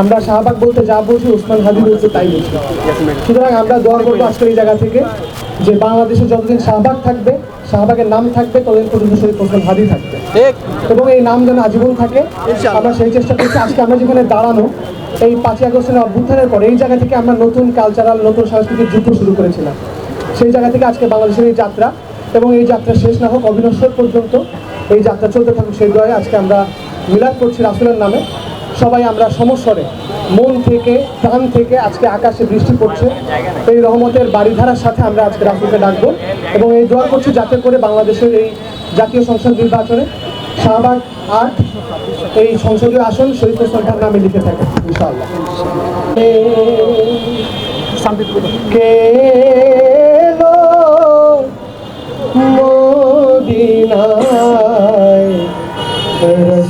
আমরা শাহবাগ বলতে যা বলছি ওসমান হাদি বলতে তাই বুঝি সুতরাং আমরা দোয়া করব আজকের এই জায়গা থেকে যে বাংলাদেশে যতদিন শাহবাগ থাকবে শাহবাগের নাম থাকবে ততদিন পর্যন্ত শরীফ ওসমান হাদি থাকবে। এবং এই নাম যেন আজীবন থাকে আমরা সেই চেষ্টা করছি আজকে আমরা যেখানে দাঁড়ানো এই পাঁচই আগস্টের অভ্যুত্থানের পরে এই জায়গা থেকে আমরা নতুন কালচারাল নতুন সাংস্কৃতিক যুদ্ধ শুরু করেছিলাম। সেই জায়গা থেকে আজকে বাংলাদেশের এই যাত্রা এবং এই যাত্রা শেষ না হোক অবিনশ্বর পর্যন্ত এই যাত্রা চলতে থাকুক সেই দয়ে আজকে আমরা মিলাদ করছি রাসুলের নামে। সবাই আমরা সমস্বরে, মন থেকে, প্রাণ থেকে আজকে আকাশে বৃষ্টি পড়ছে। এই রহমতের বাড়িধারার সাথে আমরা আজকে রাসুলকে ডাকবো এবং এই দোয়া করছি যাতে করে বাংলাদেশের এই জাতীয় সংসদ নির্বাচনে শাহবাগ আট, এই সংসদীয় আসন শরীফ খান নামে লিখে থাকে, ইনশাআল্লাহ।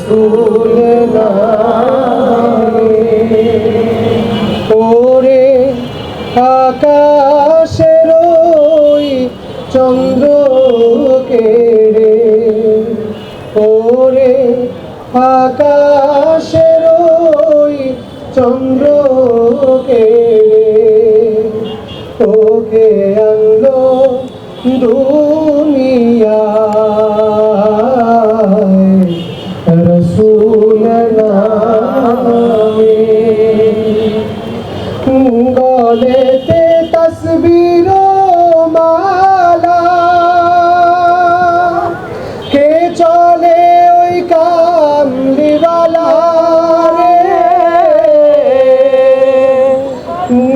রসুল ওরে আকাশের ওই চন্দ্র কেড়ে ওরে আকাশের ওই চন্দ্র কেড়ে ওকে আনলো দুনিয়ায় চলে ওই কামলিওয়ালা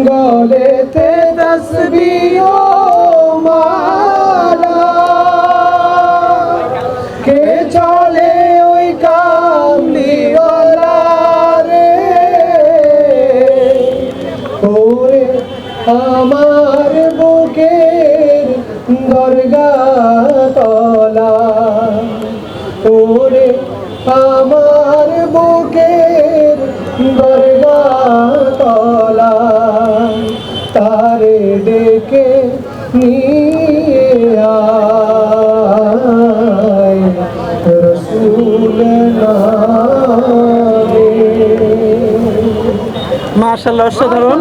গলেতে তসবির মালা। কে চলে ওই কামলিওয়ালা রে ওরে আমার বুকের দরগা তলা ওরে আমার বুকের দরগা তলা তারে ডেকে নিয়ে আয় রসুল নামে। মার্শাল্লাহ অসাধারণ।